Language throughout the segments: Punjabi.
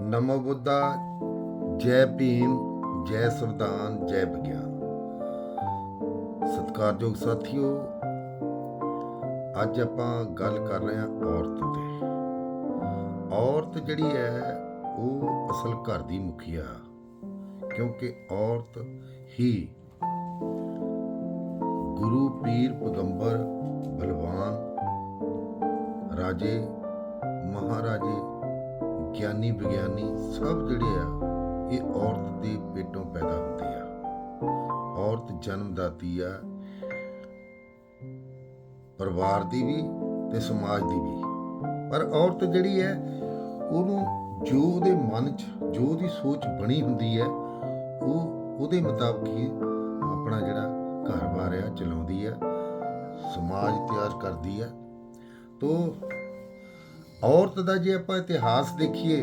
ਨਮੋ ਬੁੱਧਾ, ਜੈ ਭੀਮ, ਜੈ ਸੰਵਿਧਾਨ ਜੈ ਵਿਗਿਆਨ। ਸਤਿਕਾਰਯੋਗ ਸਾਥੀਓ, ਅੱਜ ਆਪਾਂ ਗੱਲ ਕਰ ਰਹੇ ਹਾਂ ਔਰਤ ਤੇ। ਔਰਤ ਜਿਹੜੀ ਹੈ, ਉਹ ਅਸਲ ਘਰ ਦੀ ਮੁਖੀਆ, ਕਿਉਂਕਿ ਔਰਤ ਹੀ ਗੁਰੂ ਪੀਰ ਪੈਗੰਬਰ, ਬਲਵਾਨ, ਰਾਜੇ, ਮਹਾਰਾਜੇ ਗਿਆਨੀ ਵਿਗਿਆਨੀ ਸਭ ਜਿਹੜੇ ਆ, ਇਹ ਔਰਤ ਦੇ ਪੇਟੋਂ ਪੈਦਾ ਹੁੰਦੇ ਆ। ਔਰਤ ਜਨਮਦਾਤੀ ਆ, ਪਰਿਵਾਰ ਦੀ ਵੀ ਤੇ ਸਮਾਜ ਦੀ ਵੀ। ਪਰ ਔਰਤ ਜਿਹੜੀ ਹੈ, ਉਹਨੂੰ ਜੋ ਉਹਦੇ ਮਨ 'ਚ, ਜੋ ਉਹਦੀ ਸੋਚ ਬਣੀ ਹੁੰਦੀ ਹੈ, ਉਹ ਉਹਦੇ ਮੁਤਾਬਕ ਹੀ ਆਪਣਾ ਜਿਹੜਾ ਘਰ-ਬਾਰ ਆ, ਚਲਾਉਂਦੀ ਆ, ਸਮਾਜ ਤਿਆਰ ਕਰਦੀ ਆ। ਤੋ ਔਰਤ ਦਾ ਜੇ ਆਪਾਂ ਇਤਿਹਾਸ ਦੇਖੀਏ,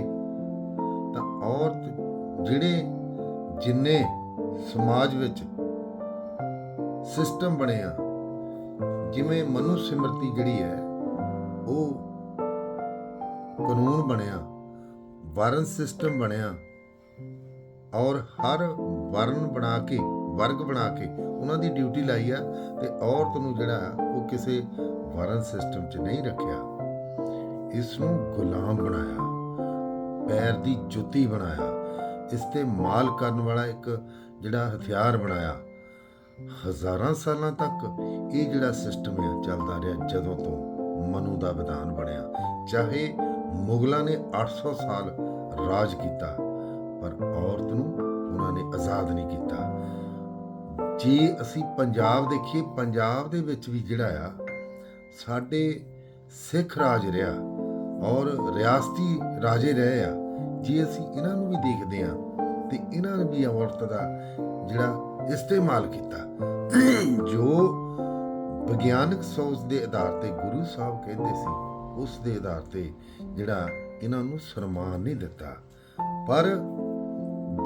ਤਾਂ ਔਰਤ ਜਿਹੜੇ ਜਿੰਨੇ ਸਮਾਜ ਵਿੱਚ ਸਿਸਟਮ ਬਣਿਆ ਜਿਵੇਂ ਮਨੁ ਸਿਮਰਤੀ ਜਿਹੜੀ ਹੈ, ਉਹ ਕਾਨੂੰਨ ਬਣਿਆ ਵਰਨ ਸਿਸਟਮ ਬਣਿਆ, ਔਰ ਹਰ ਵਰਨ ਬਣਾ ਕੇ, ਵਰਗ ਬਣਾ ਕੇ ਉਹਨਾਂ ਦੀ ਡਿਊਟੀ ਲਾਈ ਆ, ਤੇ ਔਰਤ ਨੂੰ ਜਿਹੜਾ ਉਹ ਕਿਸੇ ਵਰਨ ਸਿਸਟਮ 'ਚ ਨਹੀਂ ਰੱਖਿਆ। ਇਸ ਨੂੰ ਗੁਲਾਮ ਬਣਾਇਆ, ਪੈਰ ਦੀ ਜੁੱਤੀ ਬਣਾਇਆ, ਇਸ ਤੇ ਮਾਲ ਕਰਨ ਵਾਲਾ ਇੱਕ ਜਿਹੜਾ ਹਥਿਆਰ ਬਣਾਇਆ। ਹਜ਼ਾਰਾਂ ਸਾਲਾਂ ਤੱਕ ਇਹ ਜਿਹੜਾ ਸਿਸਟਮ ਹੈ ਚੱਲਦਾ ਰਿਹਾ ਜਦੋਂ ਤੋਂ ਮਨੂ ਦਾ ਵਿਧਾਨ ਬਣਿਆ। ਚਾਹੇ ਮੁਗਲਾਂ ਨੇ 800 ਸਾਲ ਰਾਜ ਕੀਤਾ, ਪਰ ਔਰਤ ਨੂੰ ਉਹਨਾਂ ਨੇ ਆਜ਼ਾਦ ਨਹੀਂ ਕੀਤਾ। ਜੇ ਅਸੀਂ ਪੰਜਾਬ ਦੇਖੀਏ, ਪੰਜਾਬ ਦੇ ਵਿੱਚ ਵੀ ਜਿਹੜਾ ਆ, ਸਾਡੇ ਸਿੱਖ ਰਾਜ ਰਿਹਾ। ਔਰ ਰਿਆਸਤੀ ਰਾਜੇ ਰਹੇ ਆ। ਜੇ ਅਸੀਂ ਇਹਨਾਂ ਨੂੰ ਵੀ ਦੇਖਦੇ ਆ ਤੇ ਇਹਨਾਂ ਨੇ ਵੀ ਔਰਤ ਦਾ ਜਿਹੜਾ ਇਸਤੇਮਾਲ ਕੀਤਾ। ਜੋ ਵਿਗਿਆਨਕ ਸੋਚ ਦੇ ਆਧਾਰ ਤੇ ਗੁਰੂ ਸਾਹਿਬ ਕਹਿੰਦੇ ਸੀ, ਉਸ ਦੇ ਆਧਾਰ ਤੇ ਜਿਹੜਾ ਇਹਨਾਂ ਨੂੰ ਸਨਮਾਨ ਨਹੀਂ ਦਿੱਤਾ। ਪਰ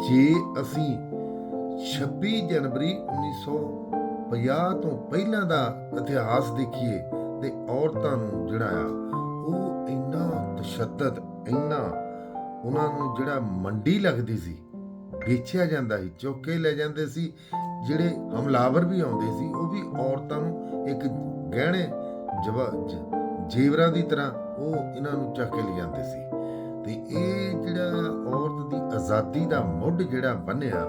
ਜੇ ਅਸੀਂ 26 ਜਨਵਰੀ 1950 ਤੋਂ ਪਹਿਲਾਂ ਦਾ ਇਤਿਹਾਸ ਦੇਖੀਏ, ਤੇ ਔਰਤਾਂ ਨੂੰ ਜਿਹੜਾ ਆ, ਉਹ ਤਸ਼ੱਦਦ ਇੰਨਾ ਉਹਨਾਂ ਨੂੰ ਜਿਹੜਾ ਮੰਡੀ ਲੱਗਦੀ ਸੀ, ਵੇਚਿਆ ਜਾਂਦਾ ਸੀ, ਚੁੱਕ ਲੈ ਜਾਂਦੇ ਸੀ, ਜਿਹੜੇ ਹਮਲਾਵਰ ਵੀ ਆਉਂਦੇ ਸੀ, ਉਹ ਵੀ ਔਰਤਾਂ ਨੂੰ ਇੱਕ ਗਹਿਣੇ ਜਵਾ ਜੇਵਰਾਂ ਦੀ ਤਰ੍ਹਾਂ ਉਹ ਇਹਨਾਂ ਨੂੰ ਚੱਕ ਕੇ ਲੈ ਜਾਂਦੇ ਸੀ। ਤੇ ਇਹ ਜਿਹੜਾ ਔਰਤ ਦੀ ਆਜ਼ਾਦੀ ਦਾ ਮੁੱਢ ਜਿਹੜਾ ਬੰਨਿਆ,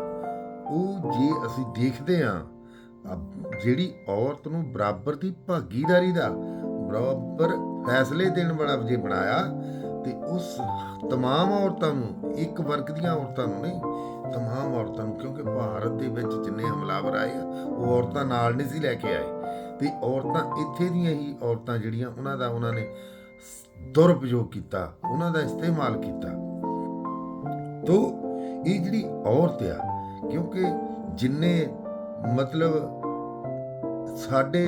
ਉਹ ਜੇ ਅਸੀਂ ਦੇਖਦੇ ਹਾਂ ਜਿਹੜੀ ਔਰਤ ਨੂੰ ਬਰਾਬਰ ਦੀ ਭਾਗੀਦਾਰੀ ਦਾ ਬਰਾਬਰ ਫੈਸਲੇ ਦੇਣ ਵਾਲਾ ਜੇ ਬਣਾਇਆ ਤੇ ਉਸ तमाम ਔਰਤਾਂ ਨੂੰ ਇੱਕ ਵਰਗ ਦੀਆਂ ਔਰਤਾਂ ਨੂੰ ਨਹੀਂ तमाम ਔਰਤਾਂ ਨੂੰ ਕਿਉਂਕਿ ਭਾਰਤ ਦੇ ਵਿੱਚ ਜਿੰਨੇ ਹਮਲਾਵਰ ਆਏ ਆ ਉਹ ਔਰਤਾਂ ਨਾਲ ਨਹੀਂ ਸੀ ਲੈ ਕੇ ਆਏ ਤੇ ਔਰਤਾਂ ਇੱਥੇ ਦੀਆਂ ਹੀ ਔਰਤਾਂ ਜਿਹੜੀਆਂ ਉਹਨਾਂ ਦਾ ਉਹਨਾਂ ਨੇ ਦੁਰਉਪਯੋਗ ਕੀਤਾ ਉਹਨਾਂ ਦਾ ਇਸਤੇਮਾਲ ਕੀਤਾ ਤੋ ਇਹ ਜਿਹੜੀ ਔਰਤ ਆ ਕਿਉਂਕਿ ਜਿੰਨੇ ਮਤਲਬ ਸਾਡੇ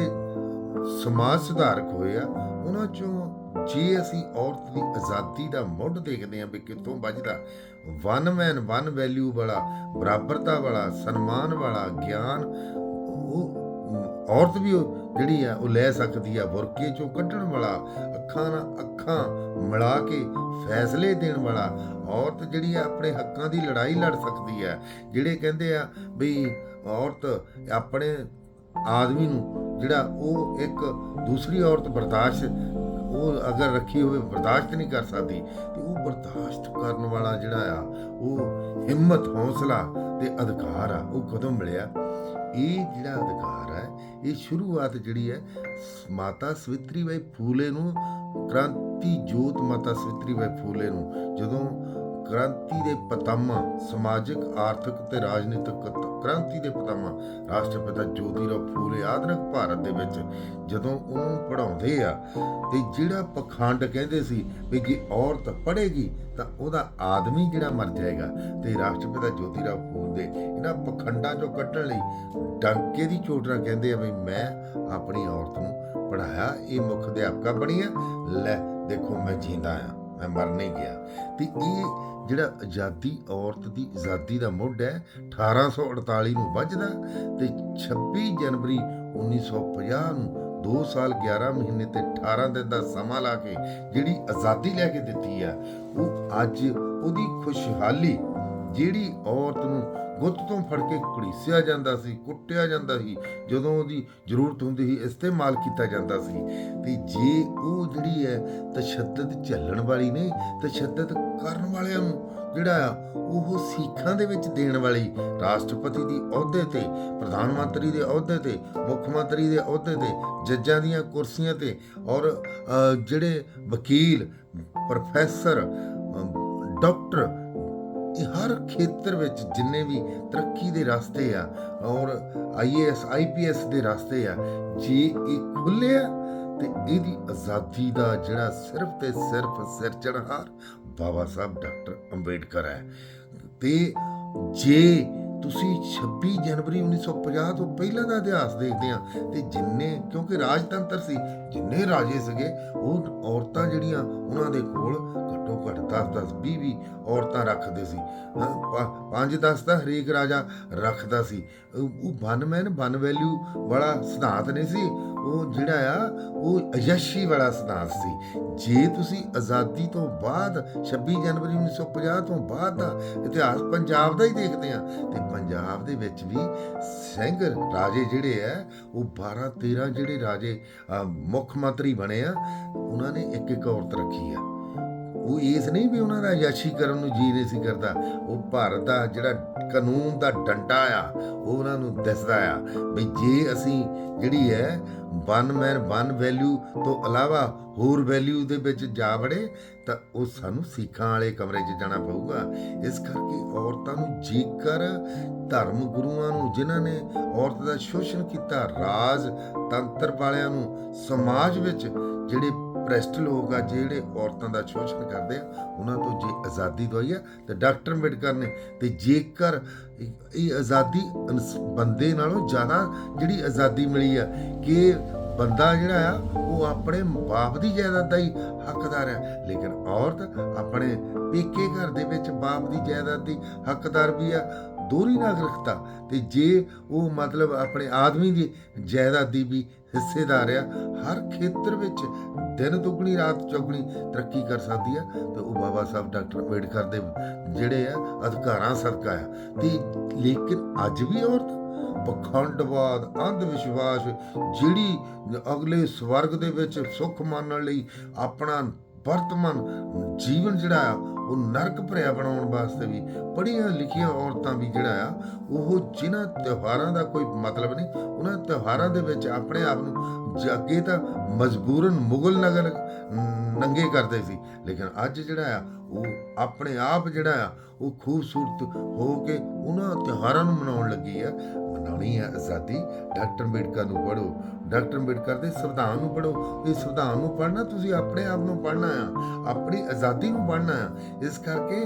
ਸਮਾਜ ਸੁਧਾਰਕ ਹੋਏ ਆ, ਉਹਨਾਂ ਚੋਂ ਜੇ ਅਸੀਂ ਔਰਤ ਦੀ ਆਜ਼ਾਦੀ ਦਾ ਮੁੱਢ ਦੇਖਦੇ ਹਾਂ ਵੀ ਕਿੱਥੋਂ ਵੱਜਦਾ ਵਨ ਮੈਨ ਵਨ ਵੈਲਿਊ ਵਾਲਾ, ਬਰਾਬਰਤਾ ਵਾਲਾ, ਸਨਮਾਨ ਵਾਲਾ, ਗਿਆਨ, ਉਹ ਔਰਤ ਵੀ ਉਹ ਜਿਹੜੀ ਆ, ਉਹ ਲੈ ਸਕਦੀ ਆ, ਬੁਰਕੇ ਚੋਂ ਕੱਢਣ ਵਾਲਾ, ਅੱਖਾਂ ਨਾਲ ਅੱਖਾਂ ਮਿਲਾ ਕੇ ਫੈਸਲੇ ਦੇਣ ਵਾਲਾ, ਔਰਤ ਜਿਹੜੀ ਆ, ਆਪਣੇ ਹੱਕਾਂ ਦੀ ਲੜਾਈ ਲੜ ਸਕਦੀ ਹੈ ਜਿਹੜੇ ਕਹਿੰਦੇ ਆ ਵੀ ਔਰਤ ਆਪਣੇ ਆਦਮੀ ਨੂੰ ਜਿਹੜਾ ਉਹ ਇੱਕ ਦੂਸਰੀ ਔਰਤ ਬਰਦਾਸ਼ਤ, ਉਹ ਅਗਰ ਰੱਖੀ ਹੋਵੇ, ਬਰਦਾਸ਼ਤ ਨਹੀਂ ਕਰ ਸਕਦੀ, ਤੇ ਉਹ ਬਰਦਾਸ਼ਤ ਕਰਨ ਵਾਲਾ ਜਿਹੜਾ ਆ, ਉਹ ਹਿੰਮਤ, ਹੌਸਲਾ ਤੇ ਅਧਿਕਾਰ ਆ, ਉਹ ਕਦੋਂ ਮਿਲਿਆ? ਇਹ ਜਿਹੜਾ ਅਧਿਕਾਰ ਹੈ ਇਹ ਸ਼ੁਰੂਆਤ ਜਿਹੜੀ ਹੈ, ਮਾਤਾ ਸਵਿਤਰੀ ਬਾਈ ਫੂਲੇ ਨੂੰ, ਕ੍ਰਾਂਤੀ ਜੋਤ ਮਾਤਾ ਸਵਿਤਰੀ ਬਾਈ ਫੂਲੇ ਨੂੰ, ਜਦੋਂ ਕ੍ਰਾਂਤੀ ਦੇ ਪਤੰਮ ਸਮਾਜਿਕ, ਆਰਥਿਕ ਤੇ ਰਾਜਨੀਤਿਕ ਕ੍ਰਾਂਤੀ ਦੇ ਪਤਾਮਾ ਰਾਸ਼ਟਰਪਿਤਾ ਜੋਤੀਰਾਓ ਫੂਲੇ ਆਧੁਨਿਕ ਭਾਰਤ ਦੇ ਵਿੱਚ ਜਦੋਂ ਉਹਨੂੰ ਪੜਾਉਂਦੇ ਆ ਤੇ ਜਿਹੜਾ ਪਖੰਡ ਕਹਿੰਦੇ ਸੀ ਵੀ ਜੇ ਔਰਤ ਪੜ੍ਹੇਗੀ ਤਾਂ ਉਹਦਾ ਆਦਮੀ ਜਿਹੜਾ ਮਰ ਜਾਏਗਾ ਤੇ ਰਾਸ਼ਟਰਪਿਤਾ ਜੋਤੀਰਾਓ ਫੂਲੇ ਇਹਨਾਂ ਪਖੰਡਾਂ ਚੋਂ ਕੱਢਣ ਲਈ ਡਾਂਕੇ ਦੀ ਚੋਟ ਨਾਲ ਕਹਿੰਦੇ ਆ ਵੀ ਮੈਂ ਆਪਣੀ ਔਰਤ ਨੂੰ ਪੜਾਇਆ ਇਹ ਮੁੱਖ ਅਧਿਆਪਕਾ ਬਣੀ ਆ। ਲੈ ਦੇਖੋ ਮੈਂ ਜਿੰਦਾ ਆ। ਮੈਂ ਮਰ ਨਹੀਂ ਗਿਆ। ਤੇ ਇਹ ਜਿਹੜਾ ਆਜ਼ਾਦੀ, ਔਰਤ ਦੀ ਆਜ਼ਾਦੀ ਦਾ ਮੁੱਢ ਹੈ 1848 ਨੂੰ ਵੱਜਦਾ ਤੇ 26 ਜਨਵਰੀ 1950 ਨੂੰ 2 ਸਾਲ 11 ਮਹੀਨੇ ਤੇ 18 ਦਿਨ ਦਾ ਸਮਾਂ ਲਾ ਕੇ ਜਿਹੜੀ ਆਜ਼ਾਦੀ ਲੈ ਕੇ ਦਿੱਤੀ ਆ, ਉਹ ਅੱਜ ਉਹਦੀ ਖੁਸ਼ਹਾਲੀ ਜਿਹੜੀ ਔਰਤ ਨੂੰ ਗੁੱਤ ਤੋਂ ਫੜ ਕੇ ਘੜੀਸਿਆ ਜਾਂਦਾ ਸੀ, ਕੁੱਟਿਆ ਜਾਂਦਾ ਸੀ, ਜਦੋਂ ਉਹਦੀ ਜ਼ਰੂਰਤ ਹੁੰਦੀ ਸੀ, ਇਸਤੇਮਾਲ ਕੀਤਾ ਜਾਂਦਾ ਸੀ। ਤੇ ਜੇ ਉਹ ਜਿਹੜੀ ਹੈ ਤਸ਼ੱਦਦ ਝੱਲਣ ਵਾਲੀ ਨਹੀਂ, ਤਸ਼ੱਦਦ ਕਰਨ ਵਾਲਿਆਂ ਨੂੰ ਜਿਹੜਾ ਆ, ਉਹ ਸਿੱਖਾਂ ਦੇ ਵਿੱਚ ਦੇਣ ਵਾਲੀ, ਰਾਸ਼ਟਰਪਤੀ ਦੀ ਅਹੁਦੇ ਤੇ, ਪ੍ਰਧਾਨ ਮੰਤਰੀ ਦੇ ਅਹੁਦੇ ਤੇ, ਮੁੱਖ ਮੰਤਰੀ ਦੇ ਅਹੁਦੇ ਤੇ, ਜੱਜਾਂ ਦੀਆਂ ਕੁਰਸੀਆਂ ਤੇ, ਔਰ ਜਿਹੜੇ ਵਕੀਲ, ਪ੍ਰੋਫੈਸਰ ਡਾਕਟਰ ਇਹ ਹਰ ਖੇਤਰ ਵਿੱਚ ਜਿੰਨੇ ਵੀ ਤਰੱਕੀ ਦੇ ਰਸਤੇ ਆ, ਔਰ ਆਈਏਐਸ ਆਈਪੀਐਸ ਦੇ ਰਸਤੇ ਆ, ਜੇ ਇਹ ਖੁੱਲੇ ਆ, ਤੇ ਇਹਦੀ ਆਜ਼ਾਦੀ ਦਾ ਜਿਹੜਾ ਸਿਰਫ ਤੇ ਸਿਰਫ ਸਿਰਜਣਹਾਰ ਬਾਬਾ ਸਾਹਿਬ ਡਾਕਟਰ ਅੰਬੇਡਕਰ ਹੈ। ਤੇ ਜੇ ਤੁਸੀਂ 26 ਜਨਵਰੀ 1950 ਤੋਂ ਪਹਿਲਾਂ ਦਾ ਇਤਿਹਾਸ ਦੇਖਦੇ ਆ ਤੇ ਜਿੰਨੇ ਕਿਉਂਕਿ ਰਾਜਤੰਤਰ ਸੀ ਜਿੰਨੇ ਰਾਜੇ ਸੀਗੇ ਉਹ ਔਰਤਾਂ ਜਿਹੜੀਆਂ ਉਹਨਾਂ ਦੇ ਕੋਲ ਘੱਟੋ ਘੱਟ 10 10 20 20 ਔਰਤਾਂ ਰੱਖਦੇ ਸੀ। ਹਾਂ, ਪੰਜ 10 ਤਾਂ ਹਰੇਕ ਰਾਜਾ ਰੱਖਦਾ ਸੀ। ਉਹ ਉਹ ਵਨ ਮੈਨ ਵਨ ਵੈਲਿਊ ਵਾਲਾ ਸਿਧਾਂਤ ਨਹੀਂ ਸੀ। ਉਹ ਜਿਹੜਾ ਆ, ਉਹ ਅਯਸ਼ੀ ਵਾਲਾ ਸਿਧਾਂਤ ਸੀ। ਜੇ ਤੁਸੀਂ ਆਜ਼ਾਦੀ ਤੋਂ ਬਾਅਦ 26 ਜਨਵਰੀ 1950 ਤੋਂ ਬਾਅਦ ਦਾ ਇਤਿਹਾਸ ਪੰਜਾਬ ਦਾ ਹੀ ਦੇਖਦੇ ਆ ਤੇ ਪੰਜਾਬ ਦੇ ਵਿੱਚ ਵੀ ਸਿੰਘ ਰਾਜੇ ਜਿਹੜੇ ਆ, ਉਹ 12 13 ਜਿਹੜੇ ਰਾਜੇ ਮੁੱਖ ਮੰਤਰੀ ਬਣੇ ਆ, ਉਹਨਾਂ ਨੇ ਇੱਕ ਇੱਕ ਔਰਤ ਰੱਖੀ ਆ। ਉਹ ਇਸ ਨਹੀਂ ਵੀ ਉਹਨਾਂ ਦਾ ਯਾਸ਼ੀ ਕਰਨ ਨੂੰ ਜੀ ਨਹੀਂ ਸੀ ਕਰਦਾ। ਉਹ ਭਾਰਤ ਦਾ ਜਿਹੜਾ ਕਾਨੂੰਨ ਦਾ ਡੰਡਾ ਆ, ਉਹ ਉਹਨਾਂ ਨੂੰ ਦਿਸਦਾ ਆ ਵੀ ਜੇ ਅਸੀਂ ਜਿਹੜੀ ਹੈ ਵਨ ਮੈਨ ਵਨ ਵੈਲਿਊ ਤੋਂ ਇਲਾਵਾ ਹੋਰ ਵੈਲਿਊ ਦੇ ਵਿੱਚ ਜਾ ਵੜੇ, ਤਾਂ ਉਹ ਸਾਨੂੰ ਸਿੱਖਾਂ ਵਾਲੇ ਕਮਰੇ 'ਚ ਜਾਣਾ ਪਊਗਾ। ਇਸ ਕਰਕੇ ਔਰਤਾਂ ਨੂੰ ਜੇਕਰ ਧਰਮ ਗੁਰੂਆਂ ਨੂੰ ਜਿਨ੍ਹਾਂ ਨੇ ਔਰਤ ਦਾ ਸ਼ੋਸ਼ਣ ਕੀਤਾ ਰਾਜ ਤੰਤਰ ਵਾਲਿਆਂ ਨੂੰ ਸਮਾਜ ਵਿੱਚ ਜਿਹੜੇ ਪ੍ਰੈਸਟ ਲੋਕ ਆ, ਜਿਹੜੇ ਔਰਤਾਂ ਦਾ ਸ਼ੋਸ਼ਣ ਕਰਦੇ ਆ, ਉਹਨਾਂ ਤੋਂ ਜੇ ਆਜ਼ਾਦੀ ਦਵਾਈ ਆ, ਤੇ ਡਾਕਟਰ ਅੰਬੇਡਕਰ ਨੇ, ਤੇ ਜੇਕਰ ਇਹ- ਆਜ਼ਾਦੀ ਇਨਸ- ਬੰਦੇ ਨਾਲੋਂ ਜ਼ਿਆਦਾ ਜਿਹੜੀ ਆਜ਼ਾਦੀ ਮਿਲੀ ਆ, ਕਿ ਬੰਦਾ ਜਿਹੜਾ ਆ, ਉਹ ਆਪਣੇ ਬਾਪ ਦੀ ਜਾਇਦਾਦ ਦਾ ਹੀ ਹੱਕਦਾਰ ਹੈ ਲੇਕਿਨ ਔਰਤ ਆਪਣੇ ਪੇਕੇ ਘਰ ਦੇ ਵਿੱਚ ਬਾਪ ਦੀ ਜਾਇਦਾਦ ਦੀ ਹੱਕਦਾਰ ਵੀ ਆ, ਦੋਹਰੀ ਨਾਗਰਿਕਤਾ, ਤੇ ਜੇ ਉਹ ਮਤਲਬ ਆਪਣੇ ਆਦਮੀ ਦੀ ਜਾਇਦਾਦ ਦੀ ਵੀ ਹਿੱਸੇਦਾਰ ਆ, ਹਰ ਖੇਤਰ ਵਿੱਚ ਦਿਨ ਦੁੱਗਣੀ, ਰਾਤ ਚੌਗਣੀ ਤਰੱਕੀ ਕਰ ਸਕਦੀ ਆ ਤੇ ਉਹ ਬਾਬਾ ਸਾਹਿਬ ਡਾਕਟਰ ਅੰਬੇਡਕਰ ਦੇ ਜਿਹੜੇ ਆ ਅਧਿਕਾਰਾਂ ਸਦਕਾ ਆ। ਤੇ ਲੇਕਿਨ ਅੱਜ ਵੀ ਔਰਤ ਪਖੰਡਵਾਦ ਅੰਧ ਵਿਸ਼ਵਾਸ ਜਿਹੜੀ ਅਗਲੇ ਸਵਰਗ ਦੇ ਵਿੱਚ ਸੁੱਖ ਮਾਣਨ ਲਈ ਆਪਣਾ ਵਰਤਮਾਨ ਜੀਵਨ ਜਿਹੜਾ ਆ ਉਹ ਨਰਕ ਭਰਿਆ ਬਣਾਉਣ ਵਾਸਤੇ ਵੀ ਪੜ੍ਹੀਆਂ ਲਿਖੀਆਂ ਔਰਤਾਂ ਵੀ ਜਿਹੜਾ ਆ, ਉਹ ਜਿਨ੍ਹਾਂ ਤਿਉਹਾਰਾਂ ਦਾ ਕੋਈ ਮਤਲਬ ਨਹੀਂ, ਉਹਨਾਂ ਤਿਉਹਾਰਾਂ ਦੇ ਵਿੱਚ ਆਪਣੇ ਆਪ ਨੂੰ ਜ- ਤਾਂ ਮਜਬੂਰਨ ਮੁਗਲ ਨਗਰ ਨੰਗੇ ਕਰਦੇ ਸੀ, ਲੇਕਿਨ ਅੱਜ ਜਿਹੜਾ ਆ, ਉਹ ਆਪਣੇ ਆਪ ਜਿਹੜਾ ਆ, ਉਹ ਖੂਬਸੂਰਤ ਹੋ ਕੇ ਉਹਨਾਂ ਤਿਉਹਾਰਾਂ ਨੂੰ ਮਨਾਉਣ ਲੱਗੀ ਆ। ਮਨਾਉਣੀ ਹੈ ਆਜ਼ਾਦੀ। ਡਾਕਟਰ ਅੰਬੇਡਕਰ ਨੂੰ ਪੜ੍ਹੋ ਡਾਕਟਰ ਅੰਬੇਡਕਰ ਦੇ ਸੰਵਿਧਾਨ ਨੂੰ ਪੜ੍ਹੋ। ਇਹ ਸੰਵਿਧਾਨ ਨੂੰ ਪੜ੍ਹਨਾ, ਤੁਸੀਂ ਆਪਣੇ ਆਪ ਨੂੰ ਪੜ੍ਹਨਾ ਆ। ਆਪਣੀ ਆਜ਼ਾਦੀ ਨੂੰ ਪੜ੍ਹਨਾ ਆ। ਇਸ ਕਰਕੇ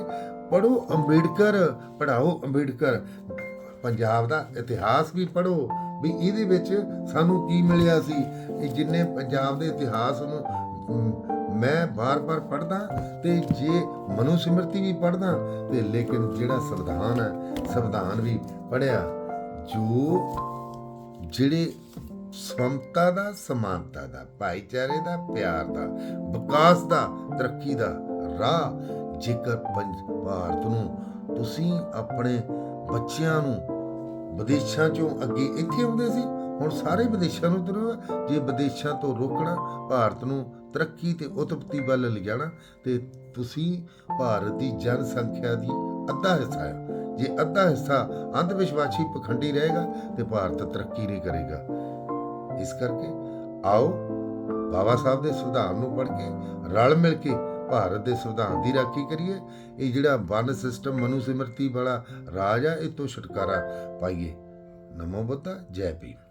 ਪੜ੍ਹੋ ਅੰਬੇਡਕਰ, ਪੜ੍ਹਾਓ ਅੰਬੇਡਕਰ। ਪੰਜਾਬ ਦਾ ਇਤਿਹਾਸ ਵੀ ਪੜ੍ਹੋ ਵੀ ਇਹਦੇ ਵਿੱਚ ਸਾਨੂੰ ਕੀ ਮਿਲਿਆ ਸੀ। ਇਹ ਜਿੰਨੇ ਪੰਜਾਬ ਦੇ ਇਤਿਹਾਸ ਨੂੰ ਮੈਂ ਬਾਰ-ਬਾਰ ਪੜ੍ਹਦਾ ਤੇ ਜੇ ਮਨੂ ਸਿਮਰਤੀ ਵੀ ਪੜ੍ਹਦਾ ਤੇ ਲੇਕਿਨ ਜਿਹੜਾ ਸੰਵਿਧਾਨ ਹੈ, ਸੰਵਿਧਾਨ ਵੀ ਪੜ੍ਹਿਆ, ਜੋ ਜਿਹੜੇ ਸਮਤਾ ਦਾ, ਸਮਾਨਤਾ ਦਾ, ਭਾਈਚਾਰੇ ਦਾ, ਪਿਆਰ ਦਾ, ਵਿਕਾਸ ਦਾ, ਤਰੱਕੀ ਦਾ ਰਾਹ ਜੇਕਰ ਪੰਜ ਭਾਰਤ ਨੂੰ ਤੁਸੀਂ ਆਪਣੇ ਬੱਚਿਆਂ ਨੂੰ ਵਿਦੇਸ਼ਾਂ ਚੋਂ ਅੱਗੇ ਇੱਥੇ ਆਉਂਦੇ ਸੀ, ਹੁਣ ਸਾਰੇ ਵਿਦੇਸ਼ਾਂ ਨੂੰ ਤੁਰੋ ਜੇ ਵਿਦੇਸ਼ਾਂ ਤੋਂ ਰੋਕਣਾ, ਭਾਰਤ ਨੂੰ ਤਰੱਕੀ ਤੇ ਉਤਪਤੀ ਵੱਲ ਲਿਜਾਣਾ ਤੇ ਤੁਸੀਂ ਭਾਰਤ ਦੀ ਜਨਸੰਖਿਆ ਦੀ ਅੱਧਾ ਹਿੱਸਾ ਹੈ। ਜੇ ਅੱਧਾ ਹਿੱਸਾ ਅੰਧ ਵਿਸ਼ਵਾਸੀ ਪਖੰਡੀ ਰਹੇਗਾ, ਤੇ ਭਾਰਤ ਤਰੱਕੀ ਨਹੀਂ ਕਰੇਗਾ। ਇਸ ਕਰਕੇ ਆਓ ਬਾਬਾ ਸਾਹਿਬ ਦੇ ਸੰਵਿਧਾਨ ਨੂੰ ਪੜ੍ਹ ਕੇ ਰਲ ਮਿਲ ਕੇ ਭਾਰਤ ਦੇ ਸੰਵਿਧਾਨ ਦੀ ਰਾਖੀ ਕਰੀਏ। ਇਹ ਜਿਹੜਾ ਵਨ ਸਿਸਟਮ ਮਨੂ ਸਿਮਰਤੀ ਵਾਲਾ ਰਾਜ ਆ, ਇਹ ਤੋਂ ਛੁਟਕਾਰਾ ਪਾਈਏ। ਨਮੋ ਬੁੱਧਾ, ਜੈ ਭੀਮ।